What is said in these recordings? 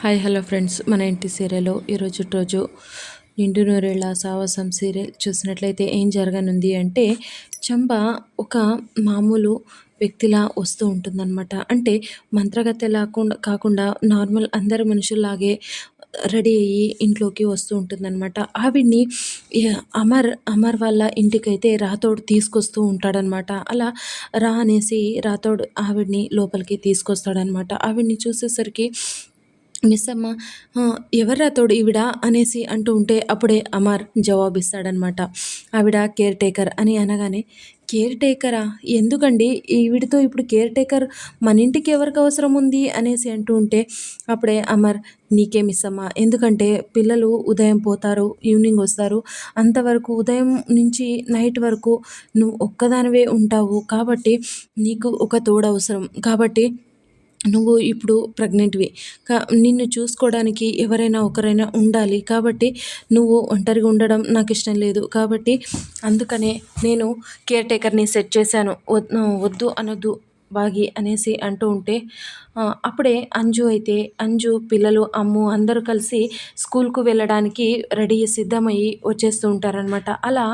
Hi hello friends. మన ఇంటి సీరియల్లో ఈరోజు రోజు నిండు నూరేళ్ళ సావాసం సీరియల్ చూసినట్లయితే ఏం జరగనుంది అంటే చంబ ఒక మామూలు వ్యక్తిలా వస్తూ ఉంటుందన్నమాట. అంటే మంత్రగత లేకుండా కాకుండా నార్మల్ అందరు మనుషుల్లాగే రెడీ అయ్యి ఇంట్లోకి వస్తూ ఉంటుందన్నమాట. ఆవిడ్ని అమర్ అమర్ వాళ్ళ ఇంటికైతే రాథోడ్ తీసుకొస్తూ ఉంటాడనమాట అలా రా అనేసి రాథోడ్ ఆవిడ్ని లోపలికి తీసుకొస్తాడనమాట ఆవిడ్ని చూసేసరికి మిస్ అమ్మ ఎవర్రా తోడు ఈవిడ? అనేసి అంటూ ఉంటే అప్పుడే అమర్ జవాబిస్తాడనమాట. ఆవిడ కేర్ టేకర్ అని అనగానే కేర్ టేకరా? ఎందుకండి? ఈవిడితో ఇప్పుడు కేర్ టేకర్ మన ఇంటికి ఎవరికి అవసరం ఉంది? అనేసి అంటూ ఉంటే అప్పుడే అమర్ నీకే మిస్ అమ్మా ఎందుకంటే పిల్లలు ఉదయం పోతారు ఈవినింగ్ వస్తారు. అంతవరకు ఉదయం నుంచి నైట్ వరకు నువ్వు ఒక్కదానివే ఉంటావు కాబట్టి నీకు ఒక తోడు అవసరం. కాబట్టి నువ్వు ఇప్పుడు ప్రెగ్నెంట్వి. కా నిన్ను చూసుకోవడానికి ఎవరైనా ఒకరైనా ఉండాలి. కాబట్టి నువ్వు ఒంటరిగా ఉండడం నాకు ఇష్టం లేదు. కాబట్టి అందుకనే నేను కేర్ టేకర్ని సెట్ చేశాను. వద్దు అనొద్దు బాగి అనేసి అంటూ ఉంటే అప్పుడే అంజు అయితే అంజు పిల్లలు అమ్ము అందరూ కలిసి స్కూల్కు వెళ్ళడానికి రెడీ సిద్ధమయ్యి వచ్చేస్తూ ఉంటారనమాట అలా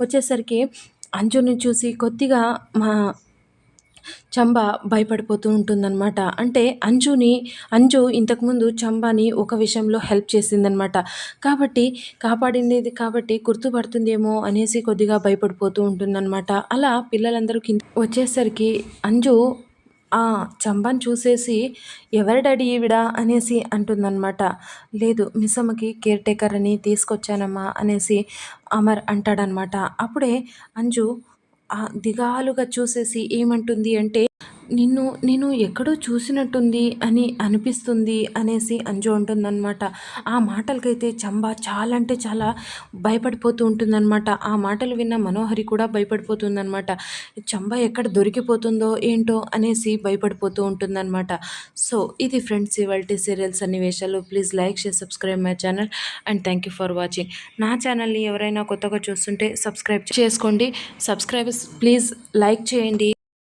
వచ్చేసరికి అంజుని చూసి కొద్దిగా మా చంబ భయపడిపోతూ ఉంటుందన్నమాట. అంటే అంజుని అంజు ఇంతకుముందు చంబాని ఒక విషయంలో హెల్ప్ చేసిందనమాట కాబట్టి కాపాడింది కాబట్టి గుర్తుపడుతుందేమో అనేసి కొద్దిగా భయపడిపోతూ ఉంటుందన్నమాట. అలా పిల్లలందరూ కింద వచ్చేసరికి అంజు ఆ చంబాని చూసేసి ఎవరి డాడీ ఈవిడ? అనేసి అంటుందన్నమాట. లేదు మిస్సమ్మకి కేర్ టేకర్ అని తీసుకొచ్చానమ్మా అనేసి అమర్ అంటాడనమాట అప్పుడే అంజు దిగాలుగా చూసేసి ఏమంటుంది అంటే నిన్ను నేను ఎక్కడో చూసినట్టుంది అని అనిపిస్తుంది అనేసి అంజు ఉంటుందన్నమాట ఆ మాటలకైతే చంబా చాలా అంటే చాలా భయపడిపోతూ ఉంటుందన్నమాట. ఆ మాటలు విన్న మనోహరి కూడా భయపడిపోతుందన్నమాట. చంబా ఎక్కడ దొరికిపోతుందో ఏంటో అనేసి భయపడిపోతూ ఉంటుందన్నమాట. సో ఇది ఫ్రెండ్స్ ఇవాల్టీ సీరియల్ సన్నివేశాలు. Please like share subscribe my channel and thank you for watching నా ఛానల్ని ఎవరైనా కొత్తగా చూస్తుంటే సబ్స్క్రైబ్ చేసుకోండి. సబ్స్క్రైబర్స్ ప్లీజ్ లైక్ చేయండి.